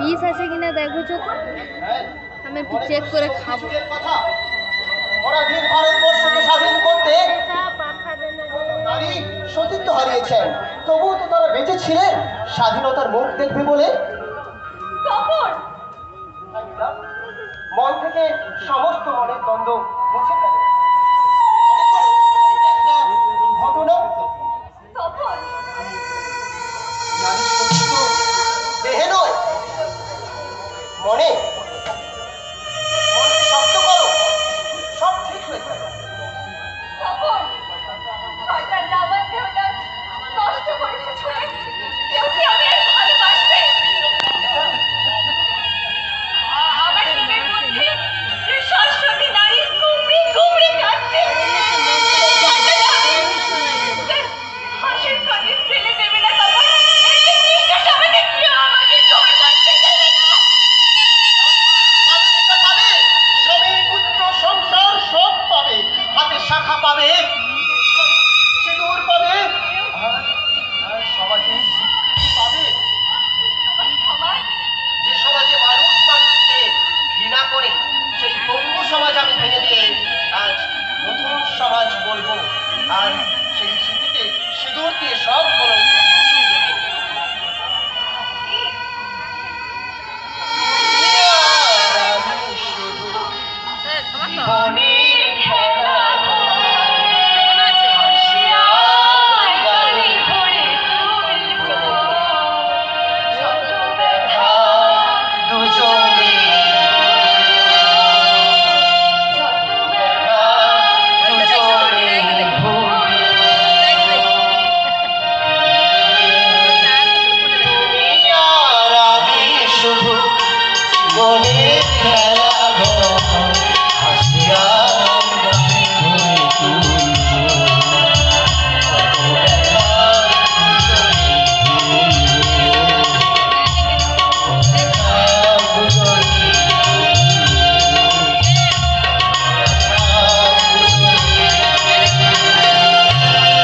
বিষ আছে কিনা দেখো তো আমি একটু চেক করে খাব। যুগের কথা পরাধীন ভারতবর্ষকে স্বাধীন করতে নারী সতীত্ব হারিয়েছেন। তবুও তো তারা বেঁচে ছিলেন। স্বাধীনতার মুখ দেখবে বলে মন থেকে সমস্ত মনের দ্বন্দ্ব মুছে ফেলে। মনে আর সেই স্মৃতিতে সিঁদুর দিয়ে সব কলঙ্ক Oh,